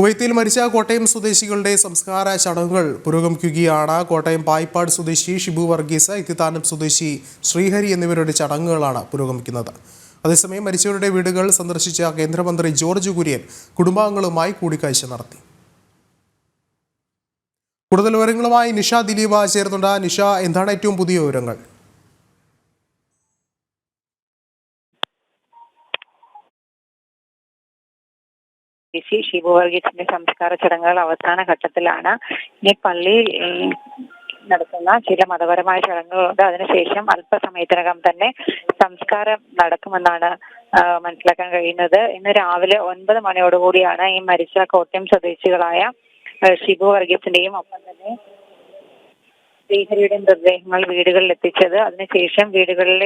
കുവൈത്തിൽ മരിച്ച കോട്ടയം സ്വദേശികളുടെ സംസ്കാര ചടങ്ങുകൾ പുരോഗമിക്കുകയാണ്. കോട്ടയം പായിപ്പാട് സ്വദേശി ഷിബു വർഗീസ് ഇത്തിത്താനം സ്വദേശി ശ്രീഹരി എന്നിവരുടെ ചടങ്ങുകളാണ് പുരോഗമിക്കുന്നത്. അതേസമയം മരിച്ചവരുടെ വീടുകൾ സന്ദർശിച്ച കേന്ദ്രമന്ത്രി ജോർജ് കുര്യൻ കുടുംബാംഗങ്ങളുമായി കൂടിക്കാഴ്ച നടത്തി. കൂടുതൽ വിവരങ്ങളുമായി നിഷ ദിലീപ ചേർന്നുണ്ട് നിഷ എന്താണ് ഏറ്റവും പുതിയ വിവരങ്ങൾ? സി ഷിബു വർഗീസിന്റെ സംസ്കാര ചടങ്ങുകൾ അവസാന ഘട്ടത്തിലാണ്. ഇനി പള്ളിയിൽ ഉം, നടത്തുന്ന ചില മതപരമായ ചടങ്ങുകളുണ്ട്. അതിനുശേഷം അല്പസമയത്തിനകം തന്നെ സംസ്കാരം നടക്കുമെന്നാണ് മനസ്സിലാക്കാൻ കഴിയുന്നത്. ഇന്ന് രാവിലെ ഒൻപത് മണിയോടുകൂടിയാണ് ഈ മരിച്ച കോട്ടയം സ്വദേശികളായ ഷിബു വർഗീസിന്റെയും ഒപ്പം തന്നെ ശ്രീഹരിയുടെ മൃതദേഹങ്ങൾ വീടുകളിൽ എത്തിച്ചത് അതിനുശേഷം വീടുകളിൽ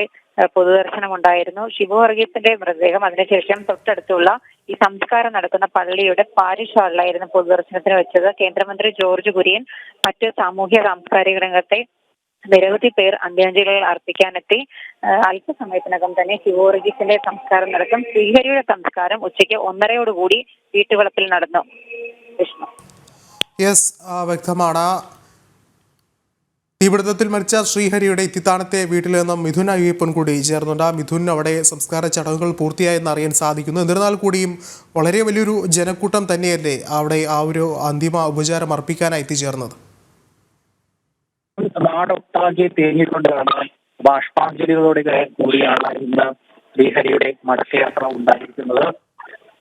പൊതുദർശനം ഉണ്ടായിരുന്നു ഷിബു വർഗീസിന്റെ മൃതദേഹം അതിനുശേഷം തൊട്ടടുത്തുള്ള ഈ സംസ്കാരം നടക്കുന്ന പള്ളിയുടെ പാരിഷ് ഹാളിലായിരുന്നു പൊതുദർശനത്തിന് വെച്ചത്. കേന്ദ്രമന്ത്രി ജോർജ് കുര്യൻ മറ്റ് സാമൂഹ്യ സാംസ്കാരിക രംഗത്തെ നിരവധി പേർ അന്ത്യാഞ്ജലികൾ അർപ്പിക്കാനെത്തി. അല്പസമയത്തിനകം തന്നെ ശിവോറിജിസിന്റെ സംസ്കാരം നടക്കും. ശ്രീഹരിയുടെ സംസ്കാരം ഉച്ചയ്ക്ക് ഒന്നരയോടുകൂടി വീട്ടുവളപ്പിൽ നടന്നു. വിഷ്ണു. യെസ് വ്യക്തമാണ്. തീപിടുത്തത്തിൽ മരിച്ച ശ്രീഹരിയുടെ ഇത്തിത്താനത്തെ വീട്ടിൽ നിന്നും മിഥുൻ അയ്യപ്പൻ കൂടി ചേർന്നുണ്ട്. മിഥുൻ അവിടെ സംസ്കാര ചടങ്ങുകൾ പൂർത്തിയായെന്ന് അറിയാൻ സാധിക്കുന്നു. എന്നിരുന്നാൽ കൂടിയും വളരെ വലിയൊരു ജനക്കൂട്ടം തന്നെയല്ലേ അവിടെ ആ ഒരു അന്തിമ ഉപചാരം അർപ്പിക്കാനായി എത്തിച്ചേർന്നത്? നാടൊട്ടാകെ തേങ്ങിക്കൊണ്ടാണ് ബാഷ്പാഞ്ജലികളോട് കൂടിയാണ് ഇന്ന് ശ്രീഹരിയുടെ മടക്കയാത്ര ഉണ്ടായിരിക്കുന്നത്.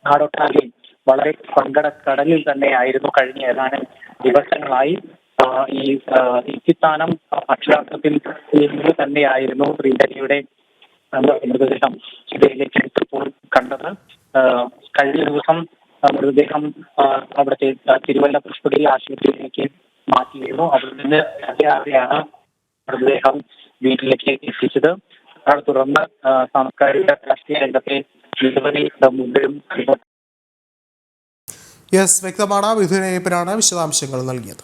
നാടൊട്ടാകെ വളരെ സങ്കടക്കടലിൽ തന്നെയായിരുന്നു കഴിഞ്ഞ ഏതാനും ദിവസങ്ങളായി. ഈ ആ, ഇത്തിത്താനം അക്ഷരാർത്ഥത്തിൽ തന്നെയായിരുന്നു ശ്രീധരിയുടെ മൃതദേഹം ജില്ലയിലേക്ക് എടുത്തപ്പോൾ കണ്ടത്. കഴിഞ്ഞ ദിവസം മൃതദേഹം അവിടുത്തെ തിരുവല്ല പുഷ്പഗിരി ആശുപത്രിയിലേക്ക് മാറ്റിയിരുന്നു. അവിടെ നിന്ന് രാവിലെയാണ് മൃതദേഹം വീട്ടിലേക്ക് എത്തിച്ചത്. അവിടെ തുടർന്ന് സാംസ്കാരിക രാഷ്ട്രീയ രംഗത്തെ നിരവധി മുമ്പിലും യെസ് വ്യക്തമാണ്. വിധുനയ്യപ്പനാണ് വിശദാംശങ്ങൾ നൽകിയത്.